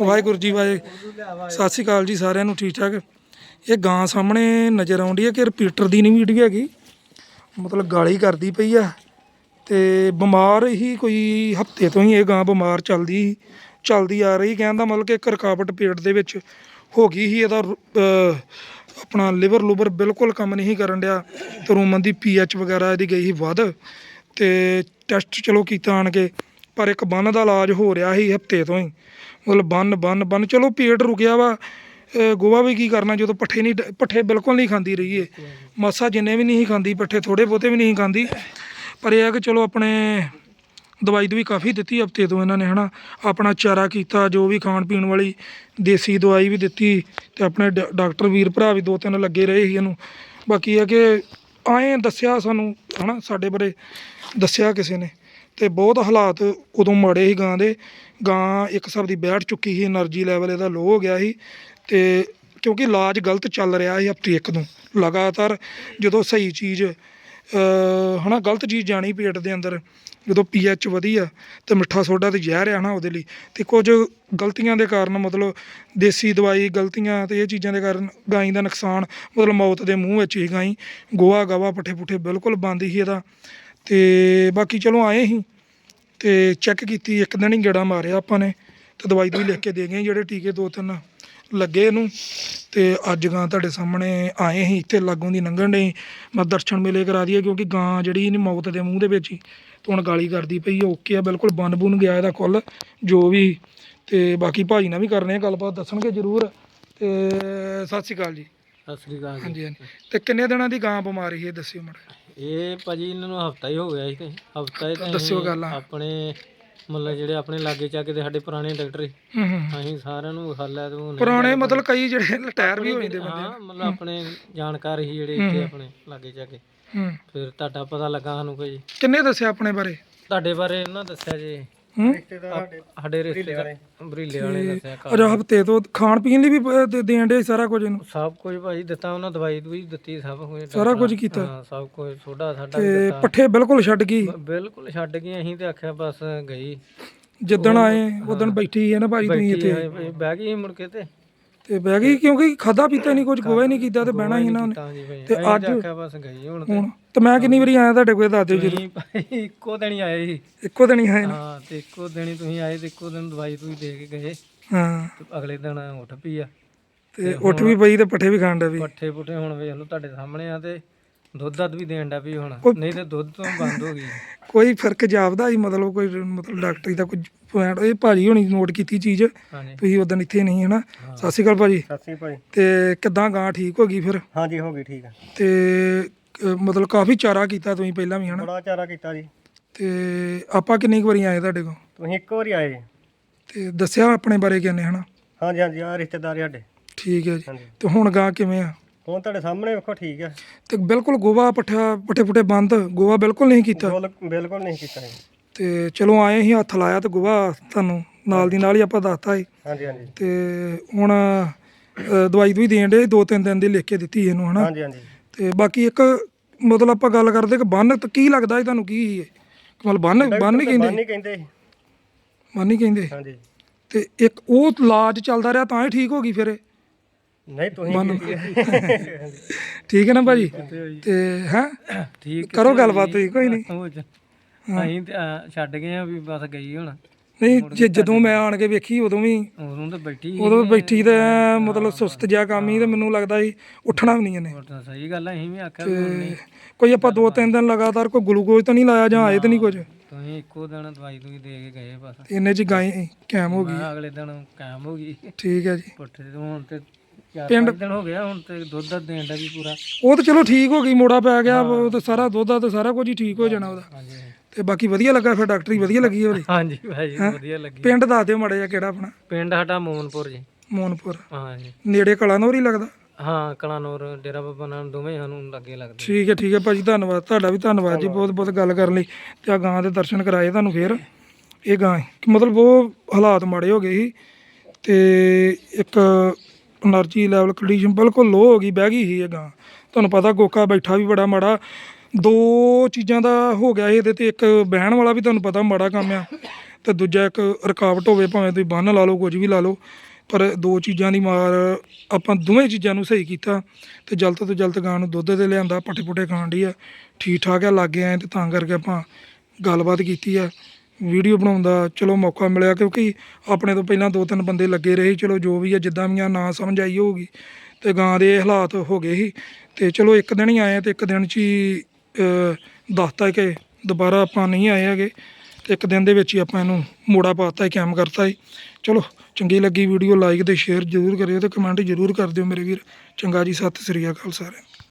ਵਾਹਿਗੁਰੂ ਜੀ ਵਾਹਿ ਸਤਿ ਸ਼੍ਰੀ ਅਕਾਲ ਜੀ ਸਾਰਿਆਂ ਨੂੰ ਠੀਕ ਠਾਕ? ਇਹ ਗਾਂ ਸਾਹਮਣੇ ਨਜ਼ਰ ਆਉਂਦੀ ਹੈ ਕਿ ਰਿਪੀਟਰ ਦੀ ਨਹੀਂ ਵੀਡੀਓ ਹੈਗੀ। ਮਤਲਬ ਗਾਲੀ ਕਰਦੀ ਪਈ ਆ। ਤੇ ਬਿਮਾਰ ਹੀ ਕੋਈ ਹਫ਼ਤੇ ਤੋਂ ਹੀ ਇਹ ਗਾਂ ਬਿਮਾਰ ਚੱਲਦੀ ਚੱਲਦੀ ਆ ਰਹੀ ਕਹਿਣ ਦਾ ਮਤਲਬ ਕਿ ਇੱਕ ਰੁਕਾਵਟ ਪੇਟ ਦੇ ਵਿੱਚ ਹੋ ਗਈ ਹੀ ਇਹਦਾ ਅਹ, ਆਪਣਾ ਲਿਵਰ ਲੂਵਰ ਬਿਲਕੁਲ ਕੰਮ ਨਹੀਂ ਕਰਨ ਡਿਆ। ਤੇ ਰੂਮਨ ਦੀ ਪੀਐਚ ਵਗੈਰਾ ਇਹਦੀ ਗਈ ਸੀ ਵੱਧ। ਤੇ ਟੈਸਟ ਚਲੋ ਕੀਤਾ ਆਣ ਕੇ। ਪਰ ਇੱਕ ਬੰਨ ਦਾ ਇਲਾਜ ਹੋ ਰਿਹਾ ਸੀ ਹਫ਼ਤੇ ਤੋਂ ਹੀ। ਮਤਲਬ ਬੰਨ ਬੰਨ ਬੰਨ। ਚਲੋ ਪੇਟ ਰੁਕਿਆ ਵਾ। ਅਹ ਗੋਹਾ ਵੀ ਕੀ ਕਰਨਾ, ਜਦੋਂ ਪੱਠੇ ਨਹੀਂ, ਪੱਠੇ ਬਿਲਕੁਲ ਨਹੀਂ ਖਾਂਦੀ ਰਹੀ ਏ ਮਾਸਾ ਜਿੰਨੇ ਵੀ ਨਹੀਂ ਖਾਂਦੀ, ਪੱਠੇ ਥੋੜੇ ਬਹੁਤੇ ਵੀ ਨਹੀਂ ਖਾਂਦੀ। ਪਰ ਇਹ ਆ ਕਿ ਚਲੋ ਆਪਣੇ ਦਵਾਈ ਦਵਾਈ ਕਾਫੀ ਦਿੱਤੀ ਹਫ਼ਤੇ ਤੋਂ ਇਹਨਾਂ ਨੇ, ਹਨਾ। ਆਪਣਾ ਚਾਰਾ ਕੀਤਾ, ਜੋ ਵੀ ਖਾਣ ਪੀਣ ਵਾਲੀ ਦੇਸੀ ਦਵਾਈ ਵੀ ਦਿੱਤੀ ਤੇ ਆਪਣੇ ਡਾ- ਡਾਕਟਰ ਵੀਰ ਭਰਾ ਵੀ ਦੋ ਤਿੰਨ ਲੱਗੇ ਰਹੇ ਸੀ ਇਹਨੂੰ। ਬਾਕੀ ਇਹ ਕਿ ਆਏ ਦੱਸਿਆ ਸਾਨੂੰ, ਹਨਾ, ਸਾਡੇ ਬਾਰੇ ਦੱਸਿਆ ਕਿਸੇ ਨੇ। ਤੇ ਬਹੁਤ ਹਾਲਾਤ ਉਦੋਂ ਮਾੜੇ ਸੀ ਗਾਂ ਦੇ। ਗਾਂ ਇੱਕ ਸਭ ਦੀ ਬੈਠ ਚੁੱਕੀ ਸੀ એનર્ਜੀ ਲੈਵਲ ਇਹਦਾ ਲੋ ਹੋ ਗਿਆ ਸੀ ਤੇ ਕਿਉਂਕਿ ਇਲਾਜ ਗਲਤ ਚੱਲ ਰਿਹਾ ਸੀ ਹਫ਼ਤੇ ਇੱਕ ਤੋਂ। ਲਗਾਤਾਰ ਜਦੋਂ ਸਹੀ ਚੀਜ਼ ਹਨਾ, ਗਲਤ ਚੀਜ਼ ਜਾਣੀ ਪੇਟ ਦੇ ਅੰਦਰ, ਜਦੋਂ ਪੀ ਪੀਐਚ ਵਧੀਆ ਤੇ ਮਿੱਠਾ ਸੋਡਾ ਤੇ ਜ਼ਹਿਰ ਆ ਨਾ ਉਹਦੇ ਲਈ ਤੇ ਕੁਝ ਗਲਤੀਆਂ ਦੇ ਕਾਰਨ ਮਤਲਬ ਦੇਸੀ ਦਵਾਈ ਗਲਤੀਆਂ ਤੇ ਇਹ ਚੀਜ਼ਾਂ ਦੇ ਕਾਰਨ ਗਾਈ ਦਾ ਨੁਕਸਾਨ ਮਤਲਬ ਮੌਤ ਦੇ ਮੂੰਹ ਵਿੱਚ ਹੀ ਗਾਈ। ਗੋਆ ਗਵਾ ਪੱਠੇ ਪੁੱਠੇ ਬਿਲਕੁਲ ਬੰਦ ਹੀ ਇਹਦਾ। ਤੇ ਬਾਕੀ ਚਲੋ ਆਏ ਸੀ ਤੇ ਚੈੱਕ ਕੀਤੀ ਇੱਕ ਦਿਨ ਹੀ ਗੇੜਾ ਮਾਰਿਆ ਆਪਾਂ ਨੇ ਤੇ ਦਵਾਈ ਦੂਈ ਲਿਖ ਕੇ ਦੇ ਗਏ ਜਿਹੜੇ ਟੀਕੇ ਦੋ ਤਿੰਨ ਲੱਗੇ ਇਹਨੂੰ ਤੇ ਅੱਜ ਗਾਂ ਤੁਹਾਡੇ ਸਾਹਮਣੇ ਆਏ ਸੀ ਇੱਥੇ ਲਾਗੋਂ ਦੀ ਲੰਘਣ ਡਈ ਮੈਂ ਦਰਸ਼ਨ ਮੇਲੇ ਕਰਾ ਦਈਏ ਕਿਉਂਕਿ ਗਾਂ ਜਿਹੜੀ ਇਹਨੇ ਮੌਤ ਦੇ ਮੂੰਹ ਦੇ ਵਿੱਚ ਹੀ ਤੇ ਹੁਣ ਗਾਲੀ ਕਰਦੀ ਪਈ ਓਕੇ ਆ ਬਿਲਕੁਲ ਬਨ ਬੁਨ ਗਿਆ ਇਹਦਾ ਕੁੱਲ ਜੋ ਵੀ। ਤੇ ਬਾਕੀ ਭਾਜੀ ਨਾਲ ਵੀ ਕਰਨੇ ਆ ਗੱਲਬਾਤ ਦੱਸਣਗੇ ਜ਼ਰੂਰ। ਤੇ ਸਤਿ ਸ਼੍ਰੀ ਅਕਾਲ ਜੀ। ਸਤਿ ਸ੍ਰੀ ਅਕਾਲ ਜੀ। ਹਾਂਜੀ ਹਾਂਜੀ। ਤੇ ਕਿੰਨੇ ਦਿਨਾਂ ਦੀ ਗਾਂ ਬਿਮਾਰ ਇਹ ਦੱਸਿਓ ਮਾੜਾ ਇਹ ਭਾਜੀ ਇਹਨਾਂ ਨੂੰ ਹਫਤਾ ਹੀ ਹੋ ਗਿਆ ਸੀ ਤੇ ਹਫਤਾ ਹੀ ਤਾਂ ਦੱਸਿਓ ਗੱਲ ਆ। ਆਪਣੇ ਮਤਲਬ ਜਿਹੜੇ ਆਪਣੇ ਲਾਗੇ ਚਾਗੇ ਦੇ ਸਾਡੇ ਪੁਰਾਣੇ ਡਾਕਟਰ ਸੀ। ਹੂੰ ਹੂੰ। ਅਸੀਂ ਸਾਰਿਆਂ ਨੂੰ ਵਿਖਾ ਲਿਆ ਤੇ ਪੁਰਾਣੇ ਮਤਲਬ ਕਈ ਜਿਹੜੇ ਰਿਟਾਇਰ ਵੀ ਹੋ ਜਾਂਦੇ ਬੰਦੇ ਹਾਂ ਮਤਲਬ ਆਪਣੇ ਜਾਣਕਾਰ ਸੀ ਜਿਹੜੇ ਇੱਥੇ ਆਪਣੇ ਲਾਗੇ ਚਾਗੇ। ਹੂੰ। ਫਿਰ ਤੁਹਾਡਾ ਪਤਾ ਲੱਗਾ ਸਾਨੂੰ ਕੋਈ। ਕਿੰਨੇ ਦੱਸਿਆ ਆਪਣੇ ਬਾਰੇ? ਤੁਹਾਡੇ ਬਾਰੇ ਉਹਨਾਂ ਦੱਸਿਆ ਜੀ। ਹੂੰ? ਸਾਡੇ ਰਿਸ਼ਤੇਦਾਰ ਬਰੀਲੇ ਵਾਲੇ ਦੱਸਿਆ ਘਰ। ਅਜਾ ਹਫ਼ਤੇ ਤੋਂ ਖਾਣ ਪੀਣ ਲਈ ਵੀ ਪ- ਦੇ- ਦੇਣ ਦੇ ਸਾਰਾ ਕੁਝ ਇਹਨੂੰ? ਸਭ ਕੁਝ ਭਾਜੀ ਦਿੱਤਾ ਉਹਨਾਂ ਦਵਾਈ ਦਵਾਈ ਦਿੱਤੀ ਸਭ ਕੁਝ। ਸਾਰਾ ਕੁਝ ਕੀਤਾ? ਹਾਂ ਸਭ ਕੁਝ ਸੋਡਾ ਸਾਡਾ ਵੀ ਤੇ ਦਿੱਤਾ। ਪੱਠੇ ਬਿਲਕੁਲ ਛੱਡ ਗਈ? ਬ- ਬਿਲਕੁਲ ਛੱਡ ਗਏ ਅਸੀਂ ਤੇ ਆਖਿਆ ਬਸ ਗਈ। ਜਿੱਦਣ ਆਏ ਉਦੋਂ ਬੈਠੀ ਹੈ ਨਾ ਭਾਜੀ ਤੁਸੀਂ ਬੈਠੀ ਇੱਥੇ? ਆਏ ਭਾਈ, ਬਹਿ ਗਈ ਸੀ ਮੁੜ ਕੇ ਤੇ। ਤੇ ਬਹਿ ਗਈ ਕਿਉਂਕਿ ਖਾਦਾ ਪੀਤਾ ਨਹੀਂ ਕੁਝ ਗੋਵੇ ਨਹੀਂ ਕੀਤਾ ਤੇ ਬਹਿਣਾ ਹੀ ਇਹਨਾਂ ਨੇ। ਤਾਂ ਅੱਜ- ਤੇ ਆਖਿਆ ਬਸ ਗਈ ਹੁਣ ਤੇ। ਹੁਣ ਤੇ ਮੈਂ ਕਿੰਨੀ ਵਾਰੀ ਆਇਆ ਤੁਹਾਡੇ ਕੋਲ ਦੱਸ ਦਿਓ ਜੀ ਭਾਈ ਇੱਕੋ ਦਿਨ ਹੀ ਆਏ ਸੀ। ਇੱਕੋ ਦਿਨ ਹੀ ਆਏ ਨੇ। ਹਾਂ ਤੇ ਇੱਕੋ ਦਿਨ ਹੀ ਤੁਸੀਂ ਆਏ ਤੇ ਇੱਕੋ ਦਿਨ ਦਵਾਈ ਤੁਸੀਂ ਦੇ ਕੇ ਗਏ। ਹਾਂ। ਤੇ ਅਗਲੇ ਦਿਨ ਉੱਠ ਪਈ ਆ। ਤੇ ਉੱਠ ਵੀ ਪਈ ਤੇ ਪੱਠੇ ਵੀ ਖਾਣ ਦਾ ਵੀ। ਪੱਠੇ ਪੁੱਠੇ ਹੁਣ ਵੇਖ ਲਓ ਤੁਹਾਡੇ ਸਾਹਮਣੇ ਆ ਤੇ ਦੁੱਧ ਦੱਧ ਵੀ ਦੇਣ ਦਾ ਵੀ ਹੁਣ ਕੋਈ- ਨਹੀਂ ਤੇ ਦੁੱਧ ਤੋਂ ਬੰਦ ਹੋ ਗਈ। ਕੋਈ ਫ਼ਰਕ ਜਾਪਦਾ ਹੀ ਮਤਲਬ ਕੋਈ ਮਤਲਬ ਡਾਕਟਰੀ ਦਾ ਕੁਝ ਪੁਆਇੰਟ ਇਹ ਭਾਜੀ ਹੋਣੀ ਨੋਟ ਕੀਤੀ ਚੀਜ਼ ਹਾਂਜੀ। ਤੁਸੀਂ ਉਦੋਂ ਇੱਥੇ ਨਹੀਂ ਹੈ। ਨਾ ਸਤਿ ਸ਼੍ਰੀ ਅਕਾਲ ਭਾਜੀ। ਸਤਿ ਸ੍ਰੀ ਅਕਾਲ ਤੇ ਕਿੱਦਾਂ ਗਾਂ ਠੀਕ ਹੋ ਗਈ ਫਿਰ? ਹਾਂਜੀ ਹੋ ਗਈ ਠੀਕ ਆ। ਤੇ ਮਤਲਬ ਕਾਫੀ ਚਾਰਾ ਕੀਤਾ ਤੁਸੀਂ ਪਹਿਲਾਂ ਵੀ ਹਨਾ? ਬੜਾ ਚਾਰਾ ਕੀਤਾ ਜੀ। ਤੇ ਆਪਾਂ ਕਿੰਨੀ ਕੁ ਵਾਰੀ ਆਏ ਤੁਹਾਡੇ ਕੋਲ? ਤੁਸੀਂ ਇੱਕ ਵਾਰੀ ਆਏ ਜੀ। ਤੇ ਦੱਸਿਆ ਆਪਣੇ ਬਾਰੇ ਕਿੰਨੇ ਹਨਾ? ਹਾਂਜੀ ਹਾਂਜੀ ਆ ਰਿਸ਼ਤੇਦਾਰ ਸਾਡੇ। ਠੀਕ ਹੈ ਜੀ। ਹਾਂਜੀ। ਤੇ ਹੁਣ ਗਾਂ ਕਿਵੇਂ ਆ? ਹੁਣ ਤੁਹਾਡੇ ਸਾਹਮਣੇ ਵੇਖੋ ਠੀਕ ਆ। ਤੇ ਬਿਲਕੁਲ ਗੋਵਾ ਪੱਠਾ ਪੱਠੇ ਪੁੱਠੇ ਬੰਦ ਗੋਵਾ ਬਿਲਕੁਲ ਨਹੀਂ ਕੀਤਾ। ਬਿਲ- ਬਿਲਕੁਲ ਨਹੀਂ ਕੀਤਾ ਜੀ। ਤੇ ਚਲੋ ਆਏ ਸੀ ਹੱਥ ਲਾਇਆ ਤੇ ਗੋਵਾ ਤੁਹਾਨੂੰ ਨਾਲ ਦੀ ਨਾਲ ਹੀ ਆਪਾਂ ਦੱਸਤਾ ਸੀ ਹਾਂਜੀ ਹਾਂਜੀ। ਤੇ ਹੁਣ ਦਵਾਈ ਦਵਾਈ ਦੇਣ ਦੇ ਦੋ ਤਿੰਨ ਦਿਨ ਦੀ ਲਿਖ ਕੇ ਦਿੱਤੀ ਇਹਨੂੰ ਹਨਾ। ਹਾਂਜੀ ਹਾਂਜੀ। ਤੇ ਬਾਕੀ ਇੱਕ ਮਤਲਬ ਆਪਾਂ ਗੱਲ ਕਰਦੇ ਕਿ ਬੰਨ ਤਾਂ ਕੀ ਲੱਗਦਾ ਸੀ ਤੁਹਾਨੂੰ ਕੀ ਸੀ ਇਹ? ਮਤਲਬ ਬੰਨ ਬੰਨ ਨਹੀਂ ਕਹਿੰਦੇ? ਬੰਨ ਨਹੀਂ ਕਹਿੰਦੇ ਬੰਨ ਨਹੀਂ ਕਹਿੰਦੇ? ਹਾਂਜੀ। ਤੇ ਇੱਕ ਉਹ ਇਲਾਜ ਚੱਲਦਾ ਰਿਹਾ ਤਾਂ ਹੀ ਠੀਕ ਹੋ ਗਈ ਫਿਰ ਇਹ। ਨਹੀਂ ਤੁਸੀਂ ਠੀਕ ਹੈ ਨਾ ਭਾਜੀ? ਤੇ ਹੈ? ਠੀਕ ਕਰੋ ਗੱਲਬਾਤ ਤੁਸੀਂ ਕੋਈ ਨਹੀਂ। ਉਹ ਚ- ਅਸੀਂ ਤੇ ਛੱਡ ਗਏ ਆ ਵੀ ਬਸ ਗਈ ਹੁਣ। ਨਹੀਂ ਜੇ ਜਦੋਂ ਮੈਂ ਆਣ ਕੇ ਵੇਖੀ ਉਦੋਂ ਵੀ ਉਦੋਂ ਤਾਂ ਬੈਠੀ ਸੀ। ਉਦੋਂ ਬੈਠੀ ਤੇ ਮਤਲਬ ਸੁਸਤ ਜਿਹਾ ਕੰਮ ਹੀ ਤੇ ਮੈਨੂੰ ਲੱਗਦਾ ਸੀ ਉੱਠਣਾ ਵੀ ਨਹੀਂ ਇਹਨੇ। ਹੋਰ ਤਾਂ ਸਹੀ ਗੱਲ ਆ ਅਸੀਂ ਵੀ ਆਖਿਆ ਵੀ ਹੁਣ ਨਹੀਂ। ਕੋਈ ਆਪਾਂ ਦੋ ਤਿੰਨ ਦਿਨ ਲਗਾਤਾਰ ਕੋਈ ਗਲੂਕੋਜ਼ ਤਾਂ ਨਹੀਂ ਲਾਇਆ ਜਾਂ ਆਏ ਤਾਂ ਨਹੀਂ ਕੁਝ? ਤੁਸੀਂ ਇੱਕੋ ਦਿਨ ਦਵਾਈ ਦੂਈ ਦੇ ਕੇ ਗਏ ਬਸ। ਇੰਨੇ ਚ ਗਾਈ ਕੈਮ ਹੋ ਗਈ। ਮੈਂ ਅਗਲੇ ਦਿਨ ਕਾਇਮ ਹੋ ਗਈ। ਠੀਕ ਹੈ ਜੀ। ਪੁੱਠੇ ਤੇ ਹੁਣ ਤੇ ਪੰਜ ਦਿਨ ਹੋ ਗਿਆ ਹੁਣ ਤੇ ਦੁੱਧ ਦਾ ਦੇਣ ਦਾ ਵੀ ਪੂਰਾ। ਉਹ ਤਾਂ ਚਲੋ ਠੀਕ ਹੋ ਗਈ ਮੋੜਾ ਪੈ ਗਿਆ ਉਹ ਤਾਂ ਸਾਰਾ ਦੁੱਧ ਦਾ ਤੇ ਸਾਰਾ ਕੁਝ ਹੀ ਠੀਕ ਹੋ ਜਾਣਾ ਉਹਦਾ। ਹਾਂਜੀ ਤੇ ਬਾਕੀ ਵਧੀਆ ਲੱਗਾ ਫਿਰ ਡਾਕਟਰੀ ਵਧੀਆ ਲੱਗੀ ਉਹਦੀ। ਹਾਂਜੀ ਭਾਈ ਵਧੀਆ ਲੱਗੀ। ਪਿੰਡ ਦੱਸ ਦਿਓ ਮਾੜਾ ਜਿਹਾ ਕਿਹੜਾ ਆਪਣਾ। ਪਿੰਡ ਸਾਡਾ ਮੋਨਪੁਰ ਜੀ। ਮੋਨਪੁਰ। ਹਾਂਜੀ। ਨੇੜੇ ਕਲਾਨੌਰ ਹੀ ਲੱਗਦਾ? ਹਾਂ ਕਲਾਨੌਰ ਡੇਰਾ ਬਾਬਾ ਨਾਨਕ ਦੋਵੇਂ ਸਾਨੂੰ ਲੱਗੇ ਲੱਗਦੇ। ਠੀਕ ਹੈ ਠੀਕ ਹੈ ਭਾਜੀ ਧੰਨਵਾਦ। ਤੁਹਾਡਾ ਵੀ ਧੰਨਵਾਦ ਜੀ ਬਹੁਤ ਬਹੁਤ ਗੱਲ ਕਰਨ ਲਈ। ਤੇ ਆ ਗਾਂ ਦੇ ਦਰਸ਼ਨ ਕਰਾਏ ਤੁਹਾਨੂੰ ਫੇਰ। ਇਹ ਗਾਂ। ਮਤਲਬ ਉਹ ਹਾਲਾਤ ਮਾੜੇ ਹੋ ਗਏ ਸੀ। ਤੇ ਇੱਕ ਐਨਰਜੀ ਲੈਵਲ ਕੰਡੀਸ਼ਨ ਬਿਲਕੁਲ ਲੋ ਹੋ ਗਈ, ਬਹਿ ਗਈ ਸੀ ਇਹ ਗਾਂ। ਤੁਹਾਨੂੰ ਪਤਾ ਗੋਕਾ ਬੈਠਾ ਵੀ ਬੜਾ ਮਾੜਾ। ਦੋ ਚੀਜ਼ਾਂ ਦਾ ਹੋ ਗਿਆ ਇਹਦੇ ਤੇ, ਇੱਕ ਬਹਿਣ ਵਾਲਾ ਵੀ ਤੁਹਾਨੂੰ ਪਤਾ ਮਾੜਾ ਕੰਮ ਆ, ਤੇ ਦੂਜਾ ਇੱਕ ਰਕਾਵਟ ਹੋਵੇ ਭਾਵੇਂ ਤੁਸੀਂ ਬੰਨ ਲਾ ਲਓ, ਕੁਝ ਵੀ ਲਾ ਲਓ। ਪਰ ਦੋ ਚੀਜ਼ਾਂ ਦੀ ਮਾਰ ਆਪਾਂ ਦੋਵੇਂ ਚੀਜ਼ਾਂ ਨੂੰ ਸਹੀ ਕੀਤਾ, ਤੇ ਜਲਦ ਤੋਂ ਜਲਦ ਗਾਂ ਨੂੰ ਦੁੱਧ ਤੇ ਲਿਆਂਦਾ ਪੱਠੇ ਪੁੱਠੇ ਖਾਣ ਦੀ ਆ। ਠੀਕ ਠਾਕ ਆ, ਲੱਗੇ ਆਏ ਤੇ ਤਾਂ ਕਰਕੇ ਆਪਾਂ ਗੱਲਬਾਤ ਕੀਤੀ ਆ। ਵੀਡੀਓ ਬਣਾਉਣ ਦਾ ਚਲੋ ਮੌਕਾ ਮਿਲਿਆ ਕਿਉਂਕਿ ਆਪਣੇ ਤੋਂ ਪਹਿਲਾਂ ਦੋ ਤਿੰਨ ਬੰਦੇ ਲੱਗੇ ਰਹੇ, ਚਲੋ ਜੋ ਵੀ ਆ, ਜਿੱਦਾਂ ਵੀ ਆ, ਨਾ ਸਮਝ ਆਈ ਹੋਊਗੀ ਤੇ ਗਾਂ ਦੇ ਇਹ ਹਾਲਾਤ ਹੋ ਗਏ ਸੀ। ਤੇ ਚਲੋ ਇੱਕ ਦਿਨ ਹੀ ਆਏ ਆ ਤੇ ਇੱਕ ਦਿਨ 'ਚ ਹੀ ਦੱਸਤਾ ਕਿ ਦੁਬਾਰਾ ਆਪਾਂ ਨਹੀਂ ਆਏ ਹੈਗੇ। ਤੇ ਇੱਕ ਦਿਨ ਦੇ ਵਿੱਚ ਹੀ ਆਪਾਂ ਇਹਨੂੰ ਮੋੜਾ ਪਾਤਾ ਹੈ ਕੈਮ ਕਰਤਾ ਹੈ ਚਲੋ, ਚੰਗੀ ਲੱਗੀ ਵੀਡੀਓ ਲਾਈਕ ਤੇ ਸ਼ੇਅਰ ਜ਼ਰੂਰ ਕਰਿਓ ਤੇ ਕਮੈਂਟ ਜ਼ਰੂਰ ਕਰ ਦਿਓ ਮੇਰੇ ਵੀਰ। ਚੰਗਾ ਜੀ, ਸਤਿ ਸ੍ਰੀ ਅਕਾਲ ਸਾਰਿਆਂ